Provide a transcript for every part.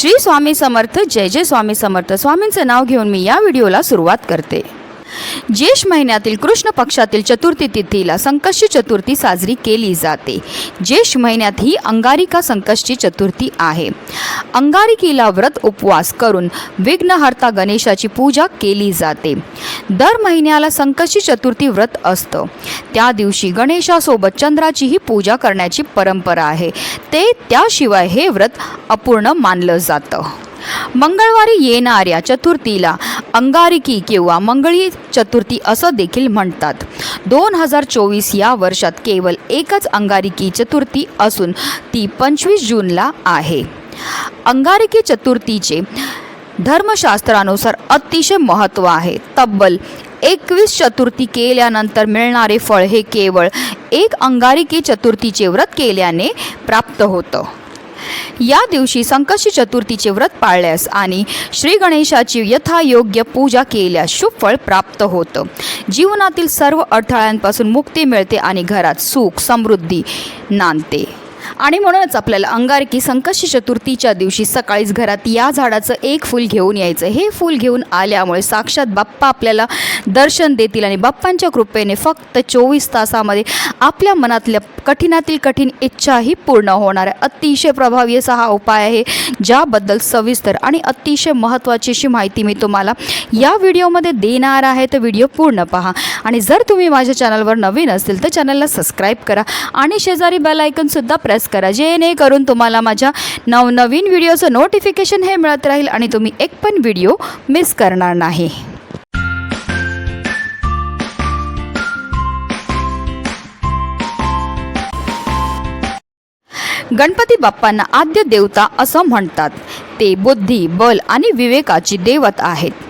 श्री स्वामी समर्थ जय जय स्वामी समर्थ. स्वामींचं नाव घेऊन मी या व्हिडिओला सुरुवात करते. ज्येष्ठ महिन्यातील कृष्ण पक्षातील चतुर्थी तिथीला संकष्टी चतुर्थी साजरी केली जाते. ज्येष्ठ महिन्यात ही अंगारिका संकष्टी चतुर्थी आहे. अंगारिकीला व्रत उपवास करून विघ्नहर्ता गणेशाची पूजा केली जाते. दर महिन्याला संकष्टी चतुर्थी व्रत असतं. त्या दिवशी गणेशासोबत चंद्राचीही पूजा करण्याची परंपरा आहे. ते त्याशिवाय हे व्रत अपूर्ण मानलं जातं. मंगळवारी येणाऱ्या चतुर्थीला अंगारिकी किंवा मंगळी चतुर्थी असं देखील म्हणतात. दोन हजार चोवीस या वर्षात केवळ एकच अंगारिकी चतुर्थी असून ती पंचवीस जूनला आहे. अंगारिकी चतुर्थीचे धर्मशास्त्रानुसार अतिशय महत्त्व आहे. तब्बल एकवीस चतुर्थी केल्यानंतर मिळणारे फळ हे केवळ एक अंगारिकी चतुर्थीचे व्रत केल्याने प्राप्त होतं. या दिवशी संकष्टी चतुर्थीचे व्रत पाळल्यास आणि श्री गणेशाची यथायोग्य पूजा केल्यास शुभ फळ प्राप्त होतं. जीवनातील सर्व अडथळ्यांपासून मुक्ती मिळते आणि घरात सुख समृद्धी नांदते. आणि म्हणूनच आपल्याला अंगारकी संकष्टी चतुर्थीच्या दिवशी सकाळीच घरात या झाडाचं एक फूल घेऊन यायचं. हे फूल घेऊन आल्यामुळे साक्षात बाप्पा आपल्याला दर्शन देतील आणि बाप्पांच्या कृपेने फक्त चोवीस तासामध्ये आपल्या मनातल्या कठीणातील कठीण इच्छाही पूर्ण होणार आहे. अतिशय प्रभावी असा हा उपाय आहे ज्याबद्दल सविस्तर आणि अतिशय महत्त्वाची अशी माहिती मी तुम्हाला या व्हिडिओमध्ये देणार आहे. तर व्हिडिओ पूर्ण पहा. आणि जर तुम्ही माझ्या चॅनलवर नवीन असतील तर चॅनलला सबस्क्राईब करा आणि शेजारी बेल आयकनसुद्धा प्रेस करा. जेणेकरून तुम्हाला माझ्या नवनवीन व्हिडिओचं नोटिफिकेशन हे मिळत राहील आणि तुम्ही एक पण व्हिडिओ मिस करणार नाही. गणपती बाप्पांना आद्य देवता असं म्हणतात. ते बुद्धी बल आणि विवेकाची देवत आहेत.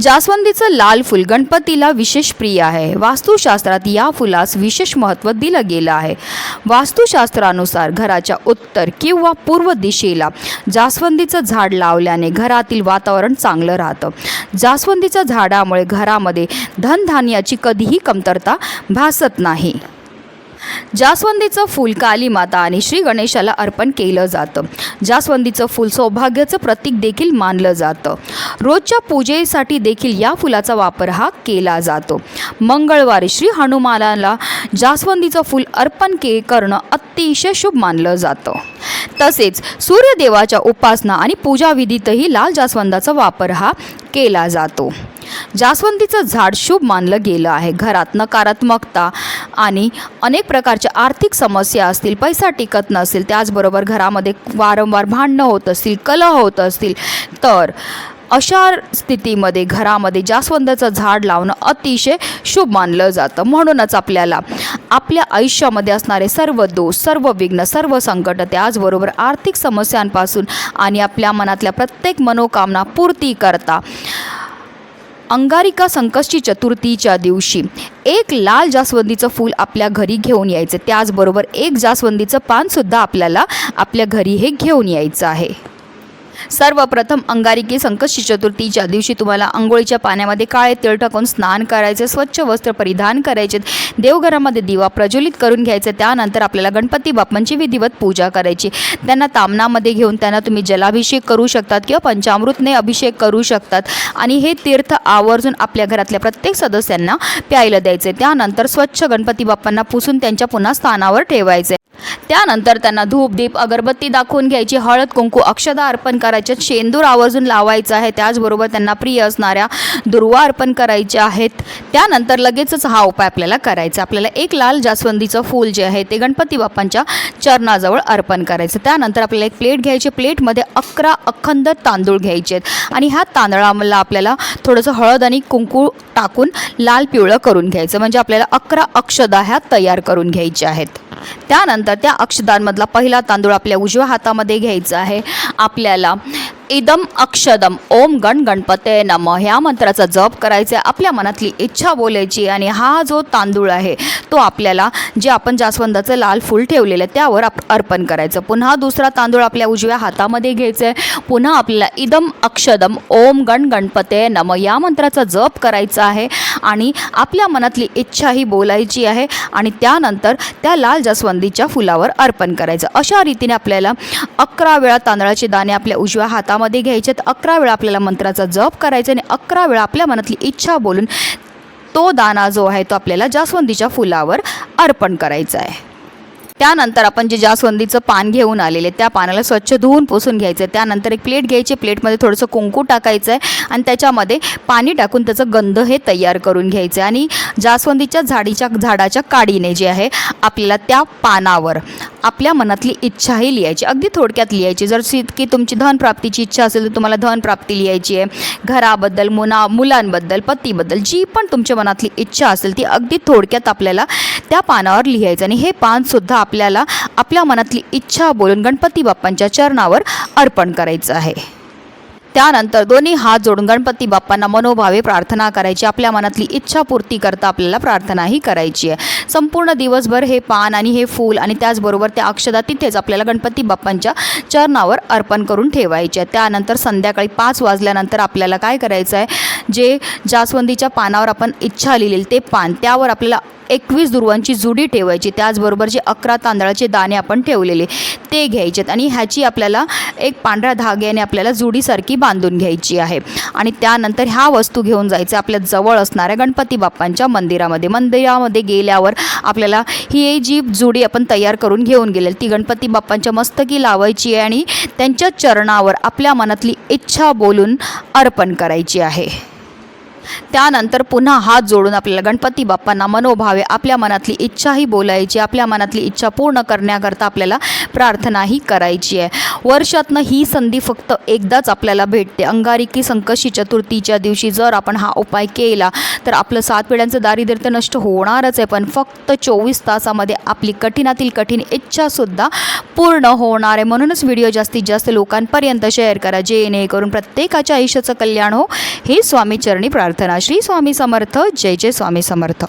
जास्वंदीचं लाल फूल गणपतीला विशेष प्रिय आहे. वास्तुशास्त्रात या फुलास विशेष महत्त्व दिलं गेलं आहे. वास्तुशास्त्रानुसार घराच्या उत्तर किंवा पूर्व दिशेला जास्वंदीचं झाड लावल्याने घरातील वातावरण चांगलं राहतं. जास्वंदीच्या झाडामुळे घरामध्ये धनधान्याची कधीही कमतरता भासत नाही. जास्वंदीचं फूल काली माता आणि श्री गणेशाला अर्पण केलं जातं. जास्वंदीचं फूल सौभाग्याचं प्रतीक देखील मानलं जातं. रोजच्या पूजेसाठी देखील या फुलाचा वापर हा केला जातो. मंगळवारी श्री हनुमानाला जास्वंदीचं फूल अर्पण के करणं अतिशय शुभ मानलं जातं. तसेच सूर्यदेवाच्या उपासना आणि पूजाविधीतही लाल जास्वंदाचा वापर हा केला जातो. जास्वंदीचं झाड शुभ मानलं गेलं आहे. घरात नकारात्मकता आणि अनेक प्रकारच्या आर्थिक समस्या असतील पैसा टिकत नसेल त्याचबरोबर घरामध्ये वारंवार भांडणं होत असतील कलह होत असतील तर अशा स्थितीमध्ये घरामध्ये जास्वंदाचं झाड लावणं अतिशय शुभ मानलं जातं. म्हणूनच आपल्याला आपल्या आयुष्यामध्ये असणारे सर्व दोष सर्व विघ्न सर्व संकट त्याचबरोबर आर्थिक समस्यांपासून आणि आपल्या मनातल्या प्रत्येक मनोकामना पूर्ती करता अंगारिका संकष्टी चतुर्थीच्या दिवशी एक लाल जास्वंदीचं फूल आपल्या घरी घेऊन यायचं. त्याचबरोबर एक जास्वंदीचं पानसुद्धा आपल्याला आपल्या घरी हे घेऊन यायचं आहे. सर्वप्रथम अंगारिकी संकष्टी चतुर्थीच्या दिवशी तुम्हाला आंघोळीच्या पाण्यामध्ये काळे तेल टाकून स्नान करायचे स्वच्छ वस्त्र परिधान करायचे देवघरामध्ये दिवा प्रज्वलित करून घ्यायचे त्यानंतर आपल्याला गणपती बाप्पांची विधिवत पूजा करायची. त्यांना तामनामध्ये घेऊन त्यांना तुम्ही जलाभिषेक करू शकतात किंवा पंचामृतने अभिषेक करू शकतात. आणि हे तीर्थ आवर्जून आपल्या घरातल्या प्रत्येक सदस्यांना प्यायला द्यायचे. त्यानंतर स्वच्छ गणपती बाप्पांना पुसून त्यांच्या पुन्हा स्थानावर ठेवायचे. त्यानंतर त्यांना धूप दीप अगरबत्ती दाखवून घ्यायची हळद कुंकू अक्षदा अर्पण करायच्या शेंदूर आवर्जून लावायचं आहे. त्याचबरोबर त्यांना प्रिय असणाऱ्या दुर्वा अर्पण करायच्या आहेत. त्यानंतर लगेचच हा उपाय आपल्याला करायचा आपल्याला एक लाल जास्वंदीचं फूल जे आहे ते गणपती बाप्पांच्या चरणाजवळ अर्पण करायचं. त्यानंतर आपल्याला एक प्लेट घ्यायची. प्लेटमध्ये अकरा अखंड तांदूळ घ्यायचे आहेत. आणि ह्या तांदळाला आपल्याला थोडंसं हळद आणि कुंकू टाकून लाल पिवळं करून घ्यायचं. म्हणजे आपल्याला अकरा अक्षदा ह्या तयार करून घ्यायच्या आहेत. त्यानंतर त्या अक्षदांमधला पहिला तांदूळ आपल्या उजव्या हातामध्ये घ्यायचा आहे. आपल्याला इदम अक्षदम. ओम गण गणपते नम. ह्या मंत्राचा जप करायचा आहे आपल्या मनातली इच्छा बोलायची आणि हा जो तांदूळ आहे तो आपल्याला जे आपण जास्वंदाचं लाल फूल ठेवलेलं आहे त्यावर आप अर्पण करायचं. पुन्हा दुसरा तांदूळ आपल्या उजव्या हातामध्ये घ्यायचा आहे पुन्हा आपल्याला इदम अक्षदम. ओम गण गणपते नम. या मंत्राचा जप करायचा आहे आणि आपल्या मनातली इच्छा ही बोलायची आहे आणि त्यानंतर त्या लाल जास्वंदीच्या फुलावर अर्पण करायचं. अशा रीतीने आपल्याला अकरा वेळा तांदळाचे दाणे आपल्या उजव्या हातामध्ये घ्यायचे तर अकरा वेळा आपल्याला मंत्राचा जप करायचा आणि अकरा वेळा आपल्या मनातली इच्छा बोलून तो दाना जो आहे तो आपल्याला जास्वंदीच्या फुलावर अर्पण करायचा आहे. त्यानंतर आपण जे जास्वंदीचं पान घेऊन आलेले त्या पानाला स्वच्छ धुवून पुसून घ्यायचं. आहे त्यानंतर एक प्लेट घ्यायची. प्लेटमध्ये थोडंसं कुंकू टाकायचं आहे आणि त्याच्यामध्ये पाणी टाकून त्याचं गंध हे तयार करून घ्यायचं. आहे आणि जास्वंदीच्या झाडीच्या झाडाच्या काडीने जे आहे आपल्याला त्या पानावर आपल्या मनातली इच्छाही लिहायची. अगदी थोडक्यात लिहायची. जर सी की तुमची धनप्राप्तीची इच्छा असेल तर तुम्हाला धनप्राप्ती लिहायची आहे. घराबद्दल मुना मुलांबद्दल पतीबद्दल जी पण तुमच्या मनातली इच्छा असेल ती अगदी थोडक्यात आपल्याला त्या पानावर लिहायचं. आणि हे पानसुद्धा आपल्याला आपल्या मनातली इच्छा बोलून गणपती बाप्पांच्या चरणावर अर्पण करायचं आहे. त्यानंतर दोन्ही हात जोडून गणपती बाप्पांना मनोभावे प्रार्थना करायची आपल्या मनातली इच्छा पूर्ती करता आपल्याला प्रार्थनाही करायची आहे. संपूर्ण दिवसभर हे पान आणि हे फूल आणि त्याचबरोबर त्या अक्षदा तिथेच आपल्याला गणपती बाप्पांच्या चरणावर अर्पण करून ठेवायचे आहे. त्यानंतर संध्याकाळी पाच वाजल्यानंतर आपल्याला काय करायचं आहे? जे जास्वंदीच्या पानावर आपण इच्छा लिहिलेली ते पान. त्यावर आपल्याला एकवीस दुर्वांची जुडी ठेवायची. त्याचबरोबर जे अकरा तांदळाचे दाणे आपण ठेवलेले ते घ्यायचेत. आणि ह्याची आपल्याला एक पांढऱ्या धाग्याने आपल्याला जुडीसारखी बांधून घ्यायची आहे. आणि त्यानंतर ह्या वस्तू घेऊन जायचं आपल्या जवळ असणाऱ्या गणपती बाप्पांच्या मंदिरामध्ये. मंदिरामध्ये गेल्यावर आपल्याला ही जी जुडी आपण तयार करून घेऊन गेलेली ती गणपती बाप्पांच्या मस्तकी लावायची आहे आणि त्यांच्या चरणावर आपल्या मनातली इच्छा बोलून अर्पण करायची आहे. त्यानंतर पुन्हा हात जोडून आपल्याला गणपती बाप्पांना मनोभावे आपल्या मनातली इच्छाही बोलायची आपल्या मनातली इच्छा पूर्ण करण्याकरता आपल्याला प्रार्थनाही करायची आहे. वर्षातनं ही संधी फक्त एकदाच आपल्याला भेटते. अंगारिकी संकशी चतुर्थीच्या दिवशी जर आपण हा उपाय केला तर आपलं सात पिढ्यांचं दारिद्र्य तर नष्ट होणारच आहे. पण फक्त चोवीस तासामध्ये आपली कठीणातील कठीण इच्छासुद्धा पूर्ण होणार आहे. म्हणूनच व्हिडिओ जास्तीत जास्त लोकांपर्यंत शेअर करा. जेणेकरून प्रत्येकाच्या आयुष्याचं कल्याण हो. हे स्वामी चरणी प्रार्थना. श्री स्वामी समर्थ. जय जय स्वामी समर्थ.